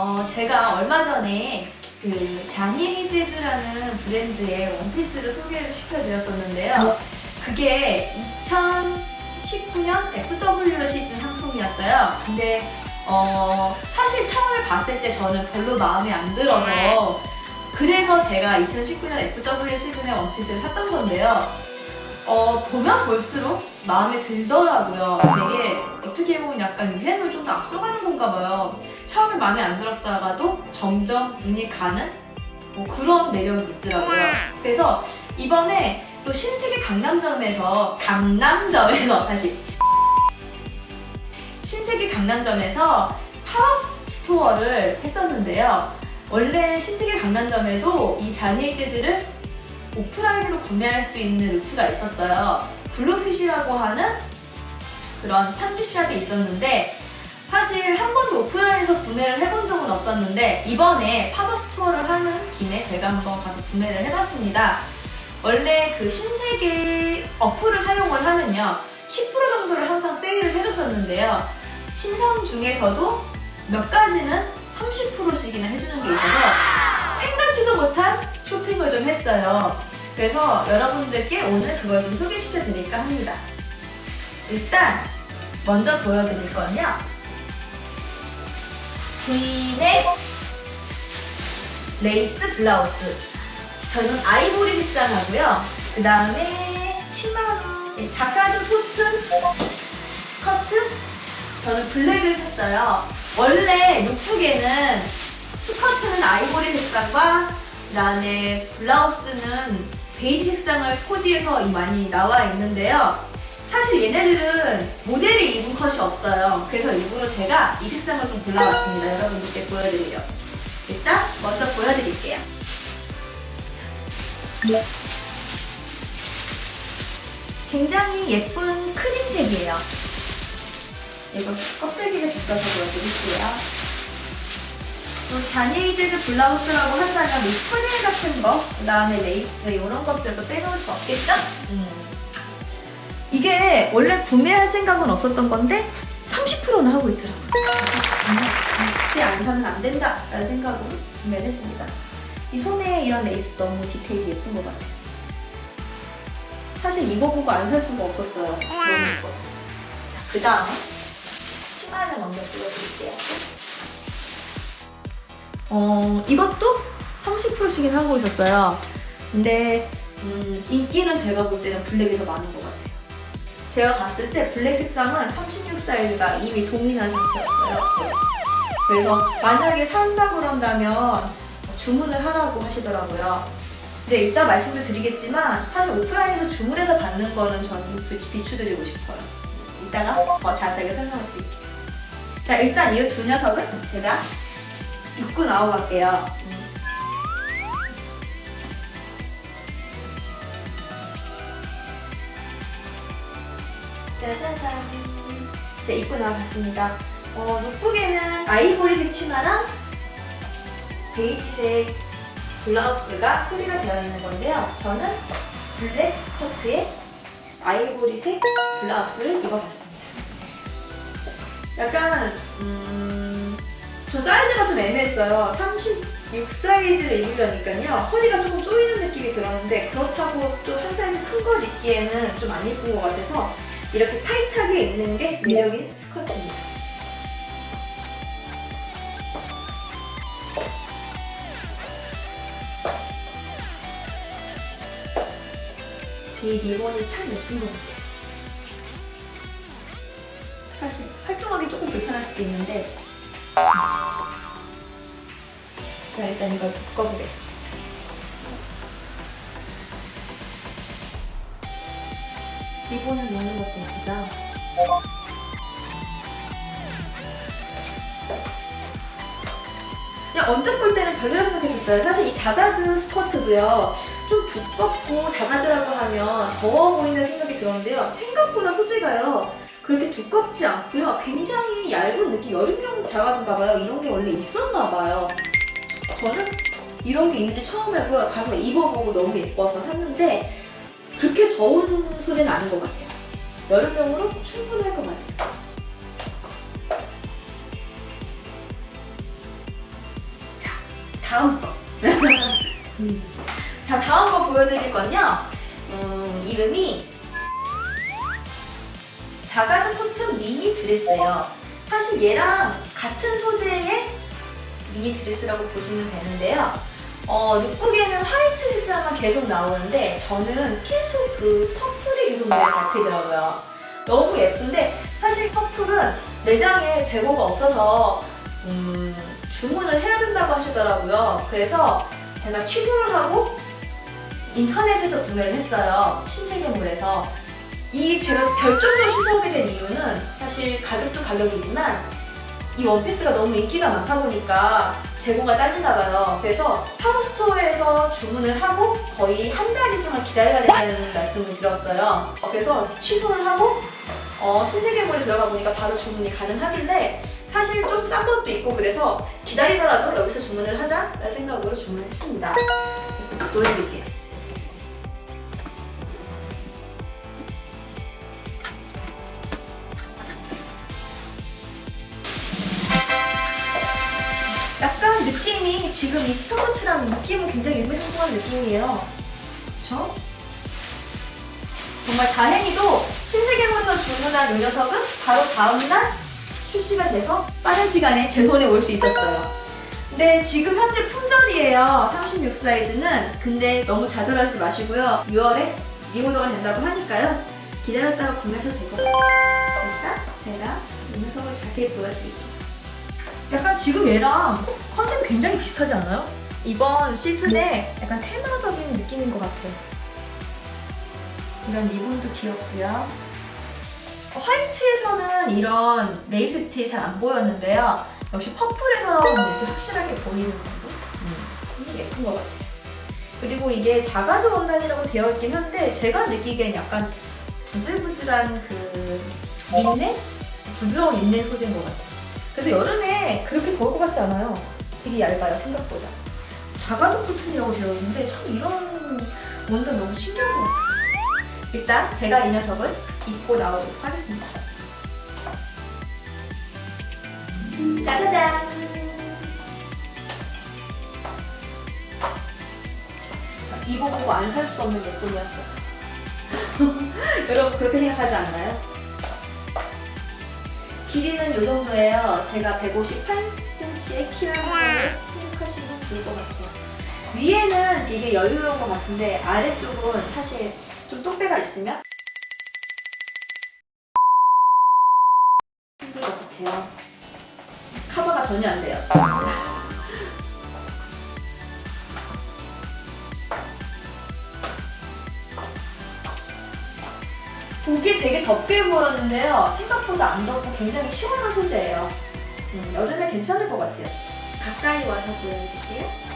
어, 제가 얼마 전에 그 자니에이 재즈라는 브랜드의 원피스를 소개를 시켜드렸었는데요. 그게 2019년 FW 시즌 상품이었어요. 근데 어, 사실 처음에 봤을 때 저는 별로 마음에 안 들어서 그래서 제가 2019년 FW 시즌의 원피스를 샀던 건데요. 어, 보면 볼수록 마음에 들더라고요. 되게 어떻게 보면 약간 유행을 좀 더 앞서가는 건가 봐요. 처음에 마음에 안 들었다가도 점점 눈이 가는 뭐 그런 매력이 있더라고요. 그래서 이번에 또 신세계 강남점에서 강남점에서 다시 신세계 강남점에서 팝업 스토어를 했었는데요. 원래 신세계 강남점에도 이 자니의 재즈를 오프라인으로 구매할 수 있는 루트가 있었어요. 블루핏이라고 하는 그런 편집샵이 있었는데 사실 한 번도 오프라인에서 구매를 해본 적은 없었는데 이번에 팝업 스토어를 하는 김에 제가 한번 가서 구매를 해봤습니다. 원래 그 신세계 어플을 사용을 하면요 10% 정도를 항상 세일을 해줬었는데요 신상 중에서도 몇 가지는 30%씩이나 해주는 게 있어서 했어요. 그래서 여러분들께 오늘 그걸 좀 소개시켜 드릴까 합니다. 일단 먼저 보여드릴 건요. 부인의 레이스 블라우스. 저는 아이보리 색상하고요. 그 다음에 치마, 네, 자카드 코튼 스커트. 저는 블랙을 샀어요. 원래 룩북에는 스커트는 아이보리 색상과 그다음에 블라우스는 베이지 색상을 코디해서 많이 나와 있는데요. 사실 얘네들은 모델이 입은 컷이 없어요. 그래서 일부러 제가 이 색상을 좀 골라왔습니다. 여러분들께 보여드리려. 일단 먼저 보여드릴게요. 굉장히 예쁜 크림색이에요. 이거 껍데기를 벗겨서 보여드릴게요. 또 자니이즈드 블라우스라고 한다면 이 프릴 같은 거, 그 다음에 레이스 이런 것들도 빼놓을 수 없겠죠? 음. 이게 원래 구매할 생각은 없었던 건데 30%는 하고 있더라고요. 그때 안 사면 안 된다 라는 생각으로 구매를 했습니다. 이 소매에 이런 레이스 너무 디테일이 예쁜 것 같아요. 사실 이거 보고 안 살 수가 없었어요. 그 다음 치마를 먼저 보여드릴게요. 어, 이것도 30%씩은 하고 있었어요. 근데 음, 인기는 제가 볼 때는 블랙이 더 많은 것 같아요. 제가 갔을 때 블랙 색상은 36 사이즈가 이미 동일한 상태였어요. 그래서 만약에 산다 그런다면 주문을 하라고 하시더라고요. 근데 이따 말씀도 드리겠지만 사실 오프라인에서 주문해서 받는 거는 저는 비추드리고 싶어요. 이따가 더 자세하게 설명을 드릴게요. 자 일단 이 두 녀석은 제가 입고 나와볼게요. 짜자잔. 자, 입고 나와봤습니다. 어, 룩북에는 아이보리색 치마랑 베이지색 블라우스가 코디가 되어 있는 건데요. 저는 블랙 스커트에 아이보리색 블라우스를 입어봤습니다. 약간 음, 저 사이즈가 좀 애매했어요. 36 사이즈를 입으려니까요. 허리가 조금 조이는 느낌이 들었는데 그렇다고 좀 한 사이즈 큰 걸 입기에는 좀 안 예쁜 것 같아서 이렇게 타이트하게 입는 게 매력인 스커트입니다. 이 리본이 참 예쁜 것 같아요. 사실 활동하기 조금 불편할 수도 있는데 자 일단 이걸 묶어보겠습니다. 리본을 놓는 것도 예쁘죠? 그냥 언뜻 볼 때는 별로라 생각했었어요. 사실 이 자가드 스커트도요, 좀 두껍고 자가드라고 하면 더워 보인다는 생각이 들었는데요. 생각보다 소재가요, 그렇게 두껍지 않고요. 굉장히 얇은 느낌, 여름용 자가드인가 봐요. 이런 게 원래 있었나 봐요. 저는 이런 게 있는지 처음 해고요. 가서 입어보고 너무 예뻐서 샀는데, 그렇게 더운 소재는 아닌 것 같아요. 여름용으로 충분할 것 같아요. 다음 거. 음. 자, 다음 거 보여드릴 건요. 음, 이름이 자가드 코튼 미니 드레스예요. 사실 얘랑 같은 소재의 미니 드레스라고 보시면 되는데요. 어, 룩북에는 화이트 색상만 계속 나오는데 저는 계속 그 퍼플이 계속 눈에 잡히더라고요. 너무 예쁜데 사실 퍼플은 매장에 재고가 없어서 음, 주문을 해야 된다고 하시더라고요. 그래서 제가 취소를 하고 인터넷에서 구매를 했어요. 신세계몰에서. 이 제가 결정적으로 취소하게 된 이유는 사실 가격도 가격이지만 이 원피스가 너무 인기가 많다 보니까 재고가 딸리나 봐요. 그래서 팝업스토어에서 주문을 하고 거의 한 달 이상을 기다려야 된다는 말씀을 드렸어요. 어, 그래서 취소를 하고 어, 신세계몰에 들어가 보니까 바로 주문이 가능하길래 사실 좀 싼 것도 있고 그래서 기다리더라도 여기서 주문을 하자 라는 생각으로 주문했습니다. 그래서 보여드릴게요. 지금 이 스커트랑 느낌은 굉장히 유명한 느낌이에요. 그쵸? 정말 다행히도 신세계에서 주문한 이 녀석은 바로 다음날 출시가 돼서 빠른 시간에 제 손에 올 수 있었어요. 근데 지금 현재 품절이에요. 36 사이즈는. 근데 너무 좌절하지 마시고요. 6월에 리오더가 된다고 하니까요. 기다렸다가 구매하셔도 될 것 같아요. 일단 제가 이 녀석을 자세히 보여드릴게요. 약간 지금 얘랑 컨셉이 굉장히 비슷하지 않아요? 이번 시즌에 약간 테마적인 느낌인 것 같아요. 이런 리본도 귀엽고요. 어, 화이트에서는 이런 레이스 디테일이 잘안 보였는데요. 역시 퍼플에서는 이렇게 확실하게 보이는? 음, 음, 예쁜 것 같아요. 그리고 이게 자가드 원단이라고 되어 있긴 한데 제가 느끼기엔 약간 부들부들한 그 린넨? 부드러운 린넨 소재인 것 같아요. 그래서 여름에 그렇게 더울 것 같지 않아요. 되게 얇아요, 생각보다. 자가드 코튼이라고 되어 있는데 참 이런 원단 너무 신기한 것 같아요. 일단 제가 이 녀석을 입고 나오도록 하겠습니다. 짜자잔! 입어보고 안 살 수 없는 예쁨이었어요. 여러분 그렇게 생각하지 않나요? 길이는 이 정도예요. 제가 158cm의 키라는 걸 생각하시면 좋을 것 같아요. 위에는 되게 여유로운 것 같은데 아래쪽은 사실 좀 똥배가 있으면 힘들 것 같아요. 커버가 전혀 안 돼요. 보기 되게 덥게 보였는데요. 생각보다 안 덥고 굉장히 시원한 소재예요. 음, 여름에 괜찮을 것 같아요. 가까이 와서 보여드릴게요.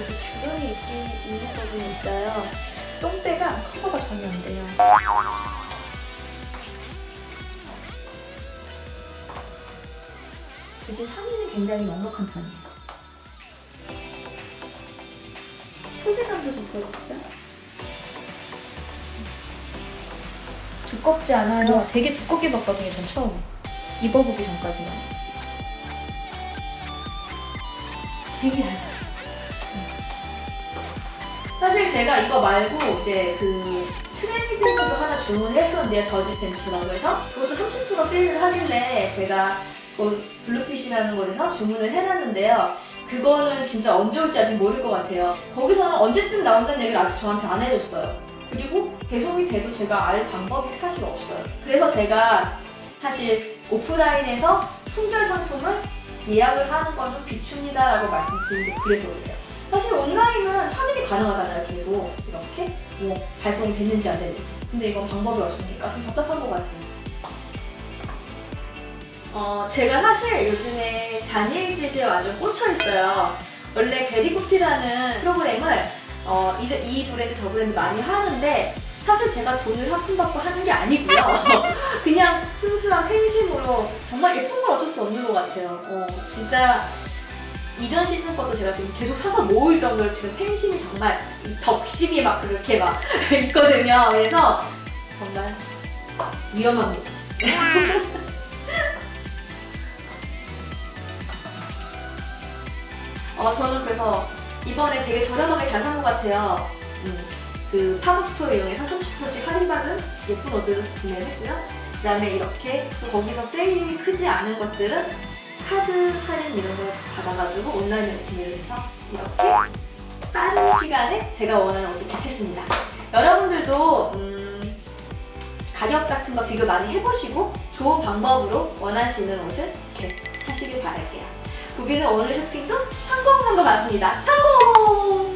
여기 주름이 있긴 있는 부분이 있어요. 똥배가 커버가 전혀 안 돼요. 대신 상의는 굉장히 넉넉한 편이에요. 소재감도 좀 보여볼까요? 두껍지 않아요. 되게 두껍게 봤거든요, 전 처음에. 입어보기 전까지는. 되게 얇아요. 사실 제가 이거 말고 이제 그 트레이닝 팬츠도 하나 주문을 했었는데요. 저지 팬츠라고 해서 그것도 30% 세일을 하길래 제가 그 블루핏이라는 곳에서 주문을 해놨는데요. 그거는 진짜 언제 올지 아직 모를 것 같아요. 거기서는 언제쯤 나온다는 얘기를 아직 저한테 안 해줬어요. 그리고 배송이 돼도 제가 알 방법이 사실 없어요. 그래서 제가 사실 오프라인에서 품절 상품을 예약을 하는 건좀 비춥니다라고 말씀드린 게 그래서 그래요. 사실 온라인은 확인이 가능하잖아요, 계속. 이렇게. 뭐, 발송이 됐는지 안 됐는지. 근데 이건 방법이 없으니까 좀 답답한 것 같아요. 어, 제가 사실 요즘에 자니엘 재즈에 완전 꽂혀 있어요. 원래 게리코티라는 프로그램을 어, 이제 이 브랜드 저 브랜드 많이 하는데 사실 제가 돈을 한 푼 받고 하는 게 아니고요. 그냥 순수한 팬심으로 정말 예쁜 건 어쩔 수 없는 것 같아요. 어, 진짜 이전 시즌 것도 제가 지금 계속 사서 모을 정도로 지금 팬심이 정말 이 덕심이 막 그렇게 막 있거든요. 그래서 정말 위험합니다. 어, 저는 그래서 이번에 되게 저렴하게 잘 산 것 같아요. 음, 그 팝업 스토어 이용해서 30%씩 할인받은 예쁜 옷들도 구매를 했고요. 그 다음에 이렇게 또 거기서 세일이 크지 않은 것들은 카드 할인 이런 거 받아가지고 온라인 매팅을 해서 이렇게 빠른 시간에 제가 원하는 옷을 겟했습니다. 여러분들도 음, 가격 같은 거 비교 많이 해보시고 좋은 방법으로 원하시는 옷을 겟하시길 바랄게요. 부비는 오늘 쇼핑도 성공한 것 같습니다. 성공!